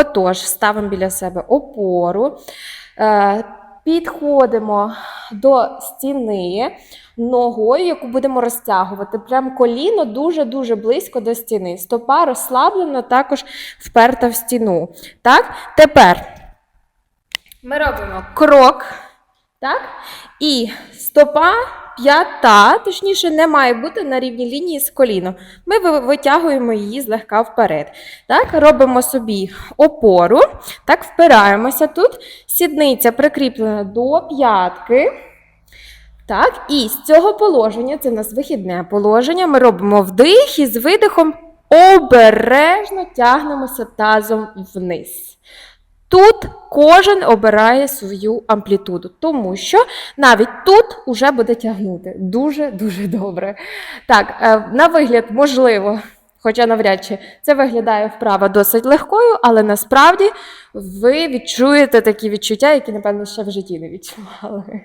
Отож, ставимо біля себе опору, е, підходимо до стіни ногою, яку будемо розтягувати. Прям коліно дуже-дуже близько до стіни. Стопа розслаблена, також вперта в стіну. Так? Тепер ми робимо крок. Так? І стопа п'ята, точніше, не має бути на рівній лінії з коліном. Ми витягуємо її злегка вперед. Так, робимо собі опору, так, впираємося тут. Сідниця прикріплена до п'ятки. Так, і з цього положення, це в нас вихідне положення, ми робимо вдих і з видихом обережно тягнемося тазом вниз. Тут кожен обирає свою амплітуду, тому що навіть тут уже буде тягнути. Дуже-дуже добре. Так, е, на вигляд, можливо, хоча навряд чи це виглядає вправа досить легкою, але насправді ви відчуєте такі відчуття, які, напевно, ще в житті не відчували.